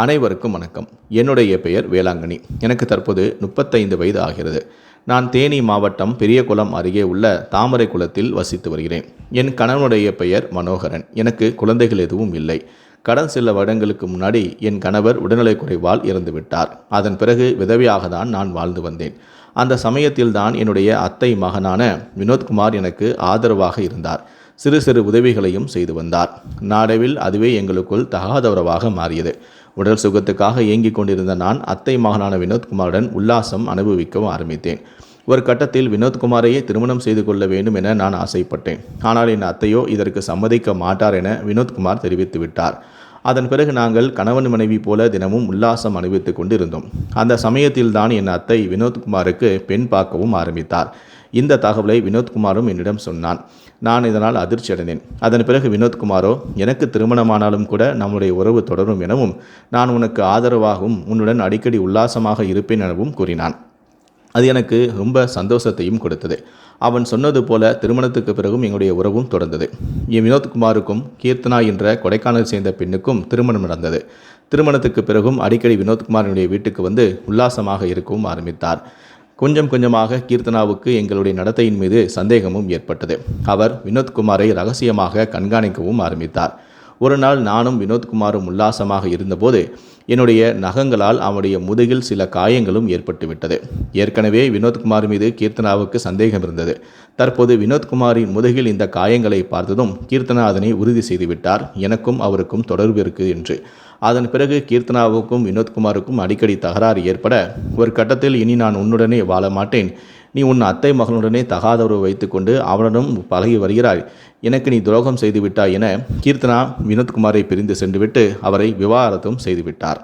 அனைவருக்கும் வணக்கம். என்னுடைய பெயர் வேளாங்கண்ணி. எனக்கு தற்போது முப்பத்தைந்து வயது ஆகிறது. நான் தேனி மாவட்டம் பெரியகுளம் அருகே உள்ள தாமரை குளத்தில் வசித்து வருகிறேன். என் கணவனுடைய பெயர் மனோகரன். எனக்கு குழந்தைகள் எதுவும் இல்லை. கடன் சில வருடங்களுக்கு முன்னாடி என் கணவர் உடல்நலை குறைவால் இறந்துவிட்டார் அதன் பிறகு விதவையாக தான் நான் வாழ்ந்து வந்தேன். அந்த சமயத்தில் தான் என்னுடைய அத்தை மகனான வினோத்குமார் எனக்கு ஆதரவாக இருந்தார். சிறு சிறு உதவிகளையும் செய்து வந்தார். நாடவில் அதுவே எங்களுக்குள் தகாதவரவாக மாறியது. உடல் சுகத்துக்காக இயங்கிக் கொண்டிருந்த நான் அத்தை மகனான வினோத்குமாருடன் உல்லாசம் அனுபவிக்கவும் ஆரம்பித்தேன். ஒரு கட்டத்தில் வினோத்குமாரையே திருமணம் செய்து கொள்ள வேண்டும் என நான் ஆசைப்பட்டேன். ஆனால் என் அத்தையோ இதற்கு சம்மதிக்க மாட்டார் என வினோத்குமார் தெரிவித்து விட்டார். அதன் பிறகு நாங்கள் கணவன் மனைவி போல தினமும் உல்லாசம் அனுபவித்துக் கொண்டிருந்தோம். அந்த சமயத்தில் தான் என் அத்தை வினோத்குமாருக்கு பெண் பார்க்கவும் ஆரம்பித்தார். இந்த தகவலை வினோத்குமாரும் என்னிடம் சொன்னான். நான் இதனால் அதிர்ச்சி அடைந்தேன். அதன் பிறகு வினோத்குமாரோ எனக்கு திருமணமானாலும் கூட நம்முடைய உறவு தொடரும் எனவும் நான் உனக்கு ஆதரவாகவும் உன்னுடன் அடிக்கடி உல்லாசமாக இருப்பேன் எனவும் கூறினான். அது எனக்கு ரொம்ப சந்தோஷத்தையும் கொடுத்தது. அவன் சொன்னது போல திருமணத்துக்கு பிறகும் எங்களுடைய உறவும் தொடர்ந்தது. என் வினோத்குமாருக்கும் கீர்த்தனா என்ற கொடைக்கானல் சேர்ந்த பெண்ணுக்கும் திருமணம் நடந்தது. திருமணத்துக்கு பிறகும் அடிக்கடி வினோத்குமாரினுடைய வீட்டுக்கு வந்து உல்லாசமாக இருக்கவும் ஆரம்பித்தார். கொஞ்சம் கொஞ்சமாக கீர்த்தனாவுக்கு எங்களுடைய நடத்தையின் மீது சந்தேகமும் ஏற்பட்டது. அவர் வினோத்குமாரை ரகசியமாக கண்காணிக்கவும் ஆரம்பித்தார். ஒரு நாள் நானும் வினோத்குமாரும் உல்லாசமாக இருந்தபோது என்னுடைய நகங்களால் அவனுடைய முதுகில் சில காயங்களும் ஏற்பட்டுவிட்டது. ஏற்கனவே வினோத்குமார் மீது கீர்த்தனாவுக்கு சந்தேகம் இருந்தது. தற்போது வினோத்குமாரின் முதுகில் இந்த காயங்களை பார்த்ததும் கீர்த்தனா அதனை உறுதி செய்துவிட்டார். எனக்கும் அவருக்கும் தொடர்பு இருக்குது என்று அதன் பிறகு கீர்த்தனாவுக்கும் வினோத்குமாருக்கும் அடிக்கடி தகராறு ஏற்பட ஒரு கட்டத்தில் இனி நான் உன்னுடனே வாழ மாட்டேன். நீ உன் அத்தை மகனுடனே தகாதரவு வைத்துக்கொண்டு அவனுடன் பழகி வருகிறாய் எனக்கு நீ துரோகம் செய்து விட்டாய் என கீர்த்தனா வினோத்குமாரை பிரிந்து சென்றுவிட்டு அவரை விவாகரத்தும் செய்துவிட்டார்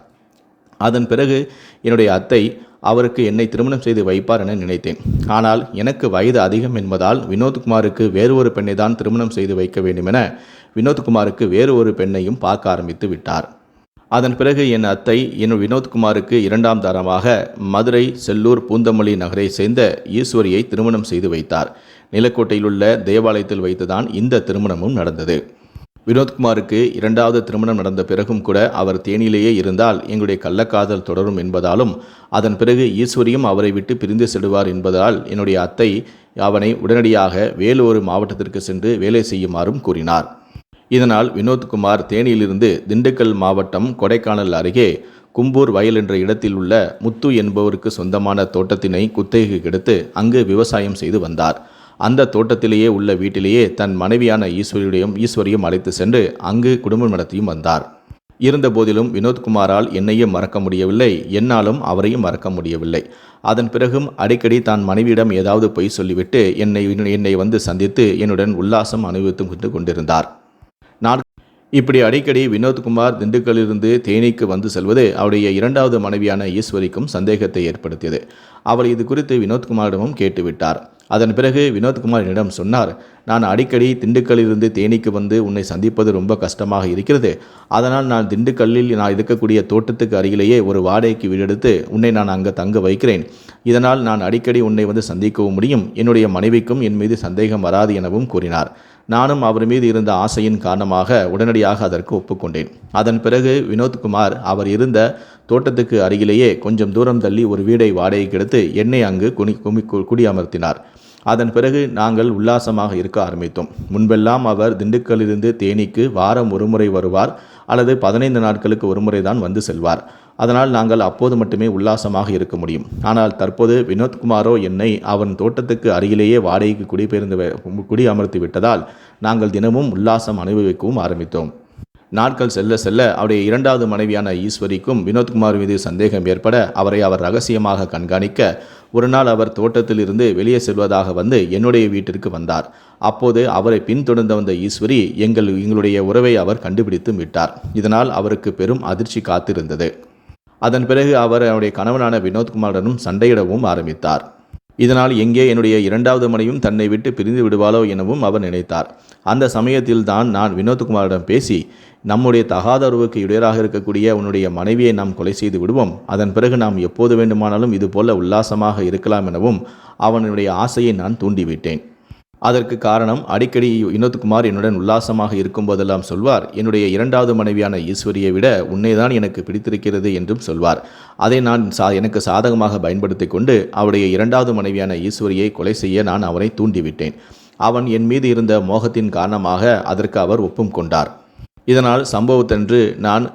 அதன் பிறகு என்னுடைய அத்தை அவருக்கு என்னை திருமணம் செய்து வைப்பார் என நினைத்தேன். ஆனால் எனக்கு வயது அதிகம் என்பதால் வினோத்குமாருக்கு வேறு ஒரு பெண்ணை தான் திருமணம் செய்து வைக்க வேண்டும் என வினோத்குமாருக்கு வேறு ஒரு பெண்ணையும் பார்க்க ஆரம்பித்து விட்டார். அதன் பிறகு என் அத்தை என் வினோத்குமாருக்கு இரண்டாம் தரமாக மதுரை செல்லூர் பூந்தமல்லி நகரை சேர்ந்த ஈஸ்வரியை திருமணம் செய்து வைத்தார். நிலக்கோட்டையில் உள்ள தேவாலயத்தில் வைத்துதான் இந்த திருமணமும் நடந்தது. வினோத்குமாருக்கு இரண்டாவது திருமணம் நடந்த பிறகும் கூட அவர் தேனியிலேயே இருந்தால் எங்களுடைய கள்ளக்காதல் தொடரும் என்பதாலும் அதன் பிறகு ஈஸ்வரியும் அவரை விட்டு பிரிந்து செல்வார் என்பதால் என்னுடைய அத்தை அவனை உடனடியாக வேலூர் மாவட்டத்திற்கு சென்று வேலை செய்யுமாறும் கூறினார். இதனால் வினோத்குமார் தேனியிலிருந்து திண்டுக்கல் மாவட்டம் கொடைக்கானல் அருகே கும்பூர் வயல் என்ற இடத்தில் உள்ள முத்து என்பவருக்கு சொந்தமான தோட்டத்தினை குத்தகைக்கு எடுத்து அங்கு விவசாயம் செய்து வந்தார். அந்த தோட்டத்திலேயே உள்ள வீட்டிலேயே தன் மனைவியான ஈஸ்வரியுடையும் ஈஸ்வரியும் அழைத்து சென்று அங்கு குடும்பம் நடத்தியும் வந்தார். இருந்தபோதிலும் வினோத்குமாரால் என்னையும் மறக்க முடியவில்லை என்னாலும் அவரையும் மறக்க முடியவில்லை. அதன் பிறகும் அடிக்கடி தான் மனைவியிடம் ஏதாவது பொய் சொல்லிவிட்டு என்னை என்னை வந்து சந்தித்து என்னுடன் உல்லாசம் அனுபவித்து கொண்டிருந்தார். இப்படி அடிக்கடி வினோத்குமார் திண்டுக்கல்லிருந்து தேனிக்கு வந்து செல்வது அவருடைய இரண்டாவது மனைவியான ஈஸ்வரிக்கும் சந்தேகத்தை ஏற்படுத்தியது. அவள் இது குறித்து வினோத்குமாரிடமும் கேட்டுவிட்டார். அதன் பிறகு வினோத்குமார் என்னிடம் சொன்னார் நான் அடிக்கடி திண்டுக்கல்லிருந்து தேனிக்கு வந்து உன்னை சந்திப்பது ரொம்ப கஷ்டமாக இருக்கிறது. அதனால் நான் திண்டுக்கல்லில் நான் இருக்கக்கூடிய தோட்டத்துக்கு அருகிலேயே ஒரு வாடகைக்கு வீடெடுத்து உன்னை நான் அங்கே தங்க வைக்கிறேன். இதனால் நான் அடிக்கடி உன்னை வந்து சந்திக்கவும் முடியும். என்னுடைய மனைவிக்கும் என் மீது சந்தேகம் வராது எனவும் கூறினார். நானும் அவர் மீது இருந்த ஆசையின் காரணமாக உடனடியாக அதற்கு ஒப்புக்கொண்டேன். அதன் பிறகு வினோத்குமார் அவர் இருந்த தோட்டத்துக்கு அருகிலேயே கொஞ்சம் தூரம் தள்ளி ஒரு வீடை வாடகைக்கு எடுத்து என்னை அங்கு குனி குமி குடியமர்த்தினார். அதன் பிறகு நாங்கள் உல்லாசமாக இருக்க ஆரம்பித்தோம். முன்பெல்லாம் அவர் திண்டுக்கல்லிருந்து தேனிக்கு வாரம் ஒருமுறை வருவார் அல்லது பதினைந்து நாட்களுக்கு ஒருமுறை தான் வந்து செல்வார். அதனால் நாங்கள் அப்போது மட்டுமே உல்லாசமாக இருக்க முடியும். ஆனால் தற்போது வினோத்குமாரோ என்னை அவன் தோட்டத்துக்கு அருகிலேயே வாடகைக்கு குடிபெயர்ந்து குடி அமர்த்தி விட்டதால் நாங்கள் தினமும் உல்லாசம் அனுபவிக்கவும் ஆரம்பித்தோம். நாட்கள் செல்ல செல்ல அவருடைய இரண்டாவது மனைவியான ஈஸ்வரிக்கும் வினோத்குமார் மீது சந்தேகம் ஏற்பட அவரை அவர் ரகசியமாக கண்காணிக்க ஒரு நாள் அவர் தோட்டத்தில் இருந்து வெளியே செல்வதாக வந்து என்னுடைய வீட்டிற்கு வந்தார். அப்போது அவரை பின்தொடர்ந்து வந்த ஈஸ்வரி எங்கள் எங்களுடைய உறவை அவர் கண்டுபிடித்து விட்டார். இதனால் அவருக்கு பெரும் அதிர்ச்சி காத்திருந்தது. அதன் பிறகு அவர் அவருடைய கணவனான வினோத்குமாருடனும் சண்டையிடவும் ஆரம்பித்தார். இதனால் எங்கே என்னுடைய இரண்டாவது மனையும் தன்னை விட்டு பிரிந்து விடுவாளோ எனவும் அவர் நினைத்தார். அந்த சமயத்தில் தான் நான் வினோத்குமாரிடம் பேசி நம்முடைய தகாத உறவுக்கு இடையராக இருக்கக்கூடிய உன்னுடைய மனைவியை நாம் கொலை செய்து விடுவோம். அதன் பிறகு நாம் எப்போது வேண்டுமானாலும் இதுபோல உல்லாசமாக இருக்கலாம் எனவும் அவனுடைய ஆசையை நான் தூண்டிவிட்டேன். அதற்கு காரணம் அடிக்கடி வினோத்குமார் என்னுடன் உல்லாசமாக இருக்கும்போதெல்லாம் சொல்வார் என்னுடைய இரண்டாவது மனைவியான ஈஸ்வரியை விட உன்னைதான் எனக்கு பிடித்திருக்கிறது என்றும் சொல்வார். அதை நான் சா எனக்கு சாதகமாக பயன்படுத்தி கொண்டு அவருடைய இரண்டாவது மனைவியான ஈஸ்வரியை கொலை செய்ய நான் அவனை தூண்டிவிட்டேன். அவன் என் மீது இருந்த மோகத்தின் காரணமாக அதற்கு அவர் ஒப்பும் கொண்டார். இதனால் சம்பவத்தன்று நான்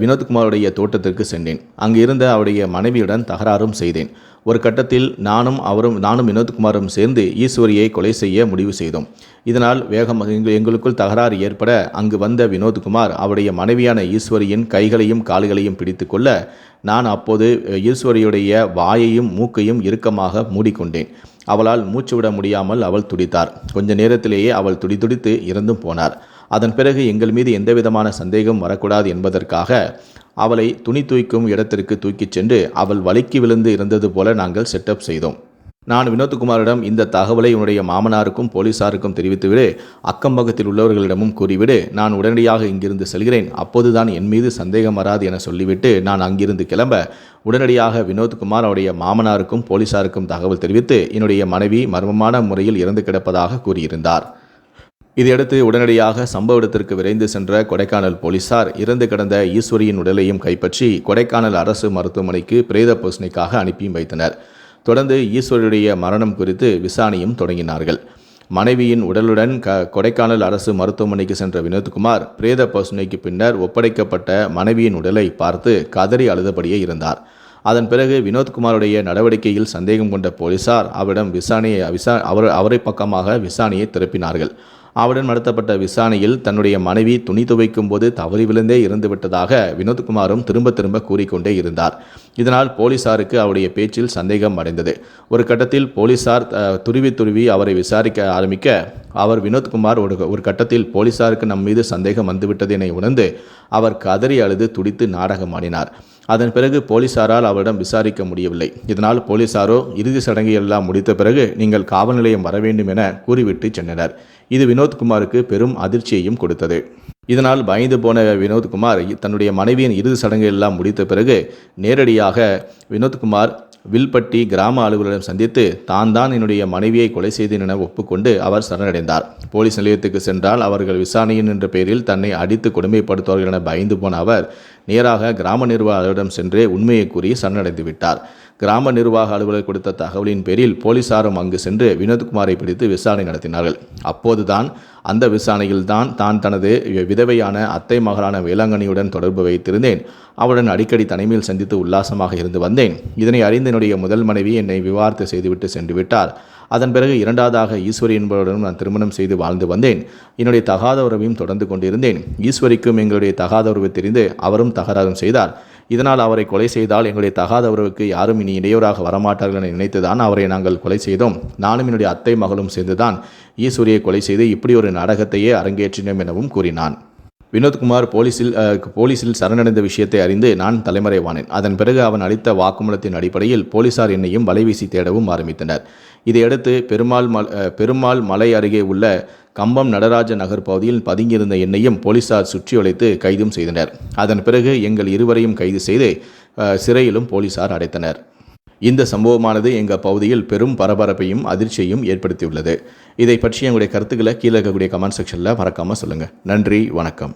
வினோத்குமாருடைய தோட்டத்திற்கு சென்றேன். அங்கு இருந்த அவருடைய மனைவியுடன் தகராறும் செய்தேன். ஒரு கட்டத்தில் நானும் அவரும் நானும் வினோத்குமாரும் சேர்ந்து ஈஸ்வரியை கொலை செய்ய முடிவு செய்தோம். இதனால் வேகம் எங்களுக்குள் தகராறு ஏற்பட அங்கு வந்த வினோத்குமார் அவருடைய மனைவியான ஈஸ்வரியின் கைகளையும் கால்களையும் பிடித்துக்கொள்ள நான் அப்போது ஈஸ்வரியுடைய வாயையும் மூக்கையும் இறுக்கமாக மூடிக்கொண்டேன். அவளால் மூச்சு விட முடியாமல் அவள் துடித்தார். கொஞ்ச நேரத்திலேயே அவள் துடிதுடித்து இறந்தும் போனார். அதன் பிறகு எங்கள் மீது எந்தவிதமான சந்தேகம் வரக்கூடாது என்பதற்காக அவளை துணி தூய்க்கும் இடத்திற்கு தூக்கிச் சென்று அவள் வலிக்கு விழுந்து இருந்தது போல நாங்கள் செட்டப் செய்தோம். நான் வினோத்குமாரிடம் இந்த தகவலை உன்னுடைய மாமனாருக்கும் போலீசாருக்கும் தெரிவித்துவிடு அக்கம்பக்கத்தில் உள்ளவர்களிடமும் கூறிவிடு நான் உடனடியாக இங்கிருந்து செல்கிறேன் அப்போதுதான் என் மீது சந்தேகம் வராது என சொல்லிவிட்டு நான் அங்கிருந்து கிளம்ப உடனடியாக வினோத்குமார் அவருடைய மாமனாருக்கும் போலீசாருக்கும் தகவல் தெரிவித்து என்னுடைய மனைவி மர்மமான முறையில் இறந்து கிடப்பதாக கூறியிருந்தார். இதையடுத்து உடனடியாக சம்பவ இடத்திற்கு விரைந்து சென்ற கொடைக்கானல் போலீசார் இறந்து கிடந்த ஈஸ்வரியின் உடலையும் கைப்பற்றி கொடைக்கானல் அரசு மருத்துவமனைக்கு பிரேத பரிசோதனைக்காக அனுப்பியும் வைத்தனர். தொடர்ந்து ஈஸ்வரியுடைய மரணம் குறித்து விசாரணையும் தொடங்கினார்கள். மனைவியின் உடலுடன் க கொடைக்கானல் அரசு மருத்துவமனைக்கு சென்ற வினோத்குமார் பிரேத பரிசோதனைக்கு பின்னர் ஒப்படைக்கப்பட்ட மனைவியின் உடலை பார்த்து கதறி அழுதபடியே இருந்தார். அதன் பிறகு வினோத்குமாருடைய நடவடிக்கையில் சந்தேகம் கொண்ட போலீசார் அவரிடம் விசாரணையை விசா அவர் அவரை பக்கமாக விசாரணையை திருப்பினார்கள். அவருடன் நடத்தப்பட்ட விசாரணையில் தன்னுடைய மனைவி துணி துவைக்கும் போது தவறி விழுந்தே இருந்துவிட்டதாக வினோத்குமாரும் திரும்ப திரும்ப கூறிக்கொண்டே இருந்தார். இதனால் போலீசாருக்கு அவருடைய பேச்சில் சந்தேகம் அடைந்தது. ஒரு கட்டத்தில் போலீசார் துருவி துருவி அவரை விசாரிக்க ஆரம்பிக்க அவர் வினோத்குமார் ஒரு ஒரு கட்டத்தில் போலீசாருக்கு நம் மீது சந்தேகம் வந்துவிட்டது என உணர்ந்து அவர் கதறி அழுது துடித்து நாடகமாடினார். அதன் பிறகு போலீசாரால் அவரிடம் விசாரிக்க முடியவில்லை. இதனால் போலீசாரோ இறுதி சடங்கு எல்லாம் முடித்த பிறகு நீங்கள் காவல் நிலையம் வர வேண்டும் என கூறிவிட்டு சென்றனர். இது வினோத்குமாருக்கு பெரும் அதிர்ச்சியையும் கொடுத்தது. இதனால் பயந்து போன வினோத்குமார் தன்னுடைய மனைவியின் இறுதி சடங்கு எல்லாம் முடித்த பிறகு நேரடியாக வினோத்குமார் வில்பட்டி கிராம அலுவலரிடம் சந்தித்து தான் தான் என்னுடைய மனைவியை கொலை செய்தேன் என ஒப்புக்கொண்டு அவர் சரணடைந்தார். போலீஸ் நிலையத்துக்கு சென்றால் அவர்கள் விசாரணையின் என்ற பெயரில் தன்னை அடித்து கொடுமைப்படுத்துவார்கள் என பயந்து போன அவர் நேராக கிராம நிர்வாக அலுவலரிடம் சென்று உண்மையை கூறி சரணடைந்து விட்டார். கிராம நிர்வாக அலுவலர் கொடுத்த தகவலின் பேரில் போலீசாரும் அங்கு சென்று வினோத்குமாரை பிடித்து விசாரணை நடத்தினார்கள். அப்போதுதான் அந்த விசாரணையில் தான் தான் தனது விதவையான அத்தை மகளான வேளாங்கண்ணியுடன் தொடர்பு வைத்திருந்தேன். அவளுடன் அடிக்கடி தனிமையில் சந்தித்து உல்லாசமாக இருந்து வந்தேன். இதனை அறிந்த என்னுடைய முதல் மனைவி என்னை விவாகரத்து செய்துவிட்டு சென்று விட்டார். அதன் பிறகு இரண்டாவதாக ஈஸ்வரி என்பவருடன் நான் திருமணம் செய்து வாழ்ந்து வந்தேன். என்னுடைய தகாத உறவையும் தொடர்ந்து கொண்டிருந்தேன். ஈஸ்வரிக்கும் எங்களுடைய தகாத உறவு தெரிந்து அவரும் தகராறும் செய்தார். இதனால் அவரை கொலை செய்தால் எங்களுடைய தகாதவருக்கு யாரும் இனி இடையூறாக வரமாட்டார்கள் என நினைத்துதான் அவரை நாங்கள் கொலை செய்தோம். நானும் என்னுடைய அத்தை மகளும் சேர்ந்துதான் ஈஸ்வரியை கொலை செய்து இப்படி ஒரு நாடகத்தையே அரங்கேற்றினோம் எனவும் கூறினான். வினோத்குமார் போலீசில் போலீஸில் போலீசில் சரணடைந்த விஷயத்தை அறிந்து நான் தலைமறைவானேன். அதன் பிறகு அவன் அளித்த வாக்குமூலத்தின் அடிப்படையில் போலீசார் என்னையும் வலைவீசி தேடவும் ஆரம்பித்தனர். இதையடுத்து பெருமாள் மல் பெருமாள் மலை அருகே உள்ள கம்பம் நடராஜ நகர் பகுதியில் பதுங்கியிருந்த என்னையும் போலீசார் சுற்றி வளைத்து கைதும் செய்தனர். அதன் பிறகு எங்கள் இருவரையும் கைது செய்து சிறையிலும் போலீசார் அடைத்தனர். இந்த சம்பவமானது எங்கள் பகுதியில் பெரும் பரபரப்பையும் அதிர்ச்சியையும் ஏற்படுத்தியுள்ளது. இதை பற்றி எங்களுடைய கருத்துக்களை கீழே இருக்கக்கூடிய கமெண்ட் செக்ஷனில் மறக்காமல் சொல்லுங்கள் நன்றி வணக்கம்.